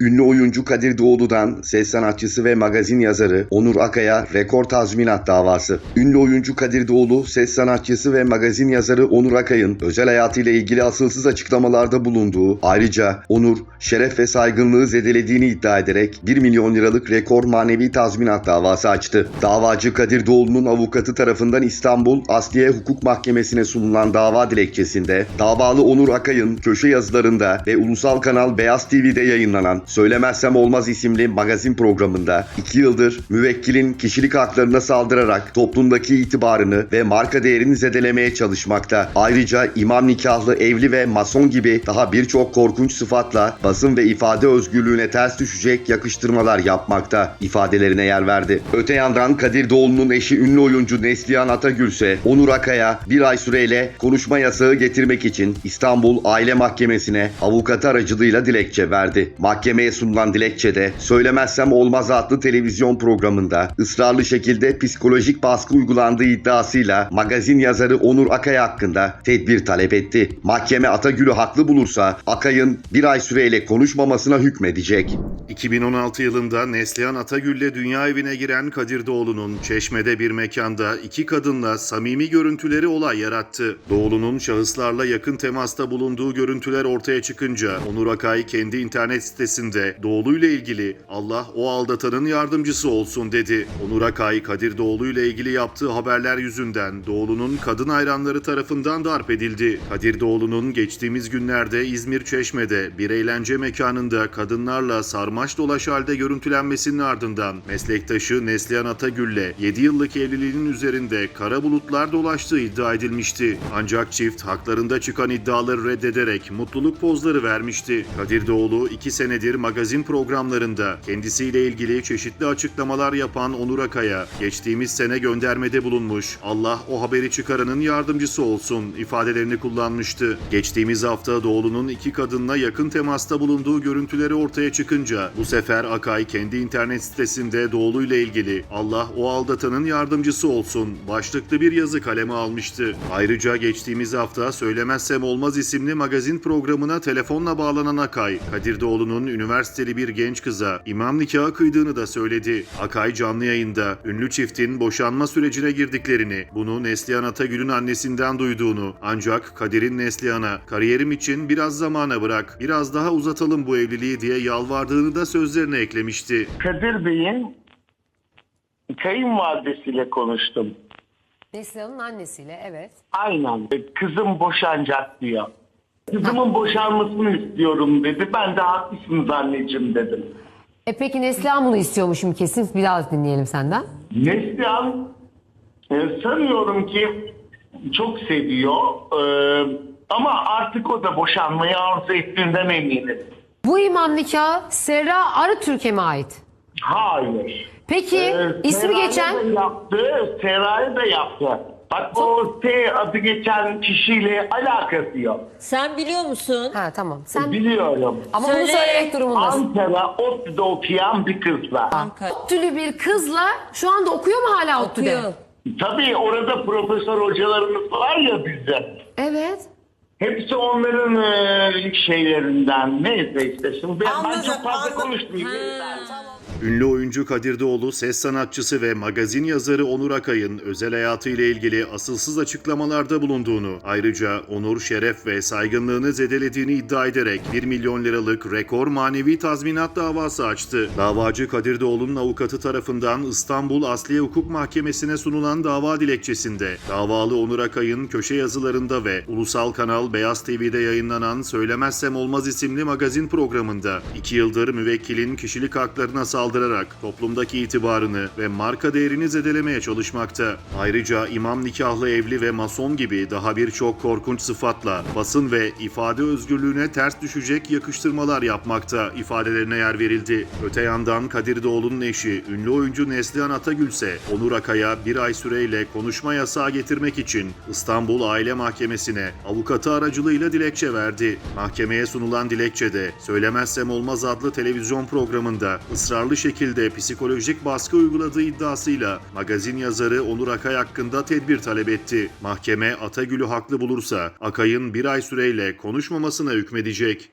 Ünlü oyuncu Kadir Doğulu'dan ses sanatçısı ve magazin yazarı Onur Akay'a rekor tazminat davası. Ünlü oyuncu Kadir Doğulu, ses sanatçısı ve magazin yazarı Onur Akay'ın özel hayatıyla ilgili asılsız açıklamalarda bulunduğu, ayrıca Onur, şeref ve saygınlığı zedelediğini iddia ederek 1 milyon liralık rekor manevi tazminat davası açtı. Davacı Kadir Doğulu'nun avukatı tarafından İstanbul Asliye Hukuk Mahkemesi'ne sunulan dava dilekçesinde, davalı Onur Akay'ın köşe yazılarında ve ulusal kanal Beyaz TV'de yayınlanan Söylemezsem Olmaz isimli magazin programında 2 yıldır müvekkilin kişilik haklarına saldırarak toplumdaki itibarını ve marka değerini zedelemeye çalışmakta. Ayrıca imam nikahlı evli ve mason gibi daha birçok korkunç sıfatla basın ve ifade özgürlüğüne ters düşecek yakıştırmalar yapmakta ifadelerine yer verdi. Öte yandan Kadir Doğulu'nun eşi ünlü oyuncu Neslihan Atagül ise Onur Akay'a bir ay süreyle konuşma yasağı getirmek için İstanbul Aile Mahkemesi'ne avukatı aracılığıyla dilekçe verdi. Mahkemeye sunulan dilekçede Söylemezsem Olmaz adlı televizyon programında ısrarlı şekilde psikolojik baskı uygulandığı iddiasıyla magazin yazarı Onur Akay hakkında tedbir talep etti. Mahkeme Atagül'ü haklı bulursa Akay'ın bir ay süreyle konuşmamasına hükmedecek. 2016 yılında Neslihan Atagül'le dünya evine giren Kadir Doğulu'nun Çeşme'de bir mekanda iki kadınla samimi görüntüleri olay yarattı. Doğulu'nun şahıslarla yakın temasta bulunduğu görüntüler ortaya çıkınca Onur Akay kendi internet sitesinde Doğulu ile ilgili Allah o aldatanın yardımcısı olsun dedi. Onur Akay Kadir Doğulu ile ilgili yaptığı haberler yüzünden Doğulu'nun kadın hayranları tarafından darp edildi. Kadir Doğulu'nun geçtiğimiz günlerde İzmir Çeşme'de bir eğlence mekanında kadınlarla sarmaş dolaş halde görüntülenmesinin ardından meslektaşı Neslihan Atagül'le 7 yıllık evliliğinin üzerinde kara bulutlar dolaştığı iddia edilmişti. Ancak çift haklarında çıkan iddiaları reddederek mutluluk pozları vermişti. Kadir Doğulu 2 senedir magazin programlarında kendisiyle ilgili çeşitli açıklamalar yapan Onur Akay'a geçtiğimiz sene göndermede bulunmuş. Allah o haberi çıkaranın yardımcısı olsun ifadelerini kullanmıştı. Geçtiğimiz hafta Doğulu'nun iki kadınla yakın temasta bulunduğu görüntüleri ortaya çıkınca bu sefer Akay kendi internet sitesinde Doğulu ile ilgili Allah o aldatanın yardımcısı olsun başlıklı bir yazı kaleme almıştı. Ayrıca geçtiğimiz hafta Söylemezsem Olmaz isimli magazin programına telefonla bağlanan Akay, Kadir Doğulu'nun üniversiteli bir genç kıza imam nikahı kıydığını da söyledi. Akay canlı yayında ünlü çiftin boşanma sürecine girdiklerini, bunu Neslihan Atagül'ün annesinden duyduğunu ancak Kadir'in Neslihan'a kariyerim için biraz zamana bırak, biraz daha uzatalım bu evliliği diye yalvardığını da sözlerine eklemişti. Kadir Bey'in kayınvalidesiyle konuştum. Neslihan'ın annesiyle evet. Aynen. Kızım boşanacak diyor. Kızımın boşanmasını istiyorum dedi. Ben de haklısınız anneciğim dedim. E peki Neslihan bunu istiyormuş şimdi kesin biraz dinleyelim senden. Neslihan e, sanıyorum ki çok seviyor. E, ama artık o da boşanmayı arzu ettiğinden eminim. Bu imam nikahı Serra Arıtürk'e mi ait? Hayır. Peki Ee, ismi Seraya geçen da yaptı, Seraya da yaptı. Bak o T adı geçen kişiyle alakası yok. Sen biliyor musun? Ha tamam. Sen Biliyorum. ama bunu Söyle. söylemek durumundasın. Ankara ODTÜ'de okuyan bir kız var. Ankara. ODTÜ'lü bir kızla şu anda okuyor mu hala ODTÜ'de? Okuyor. Tabii orada profesör hocalarımız var ya bizim. Evet. Hepsi onların e, şeylerinden. Neyse işte şimdi ben, ben Anladım, çok fazla anladım. konuşmayayım. Ha, Ünlü oyuncu Kadir Doğulu, ses sanatçısı ve magazin yazarı Onur Akay'ın özel hayatı ile ilgili asılsız açıklamalarda bulunduğunu, ayrıca onur, şeref ve saygınlığını zedelediğini iddia ederek 1 milyon liralık rekor manevi tazminat davası açtı. Davacı Kadir Doğulu'nun avukatı tarafından İstanbul Asliye Hukuk Mahkemesi'ne sunulan dava dilekçesinde, davalı Onur Akay'ın köşe yazılarında ve ulusal kanal Beyaz TV'de yayınlanan Söylemezsem Olmaz isimli magazin programında 2 yıldır müvekkilin kişilik haklarına saldırarak toplumdaki itibarını ve marka değerini zedelemeye çalışmakta. Ayrıca imam nikahlı evli ve mason gibi daha birçok korkunç sıfatla basın ve ifade özgürlüğüne ters düşecek yakıştırmalar yapmakta ifadelerine yer verildi. Öte yandan Kadir Doğulu'nun eşi ünlü oyuncu Neslihan Atagül ise Onur Akay'a bir ay süreyle konuşma yasağı getirmek için İstanbul Aile Mahkemesi'ne avukatı aracılığıyla dilekçe verdi. Mahkemeye sunulan dilekçede Söylemezsem Olmaz adlı televizyon programında ısrarlı şekilde psikolojik baskı uyguladığı iddiasıyla magazin yazarı Onur Akay hakkında tedbir talep etti. Mahkeme Atagül'ü haklı bulursa Akay'ın bir ay süreyle konuşmamasına hükmedecek.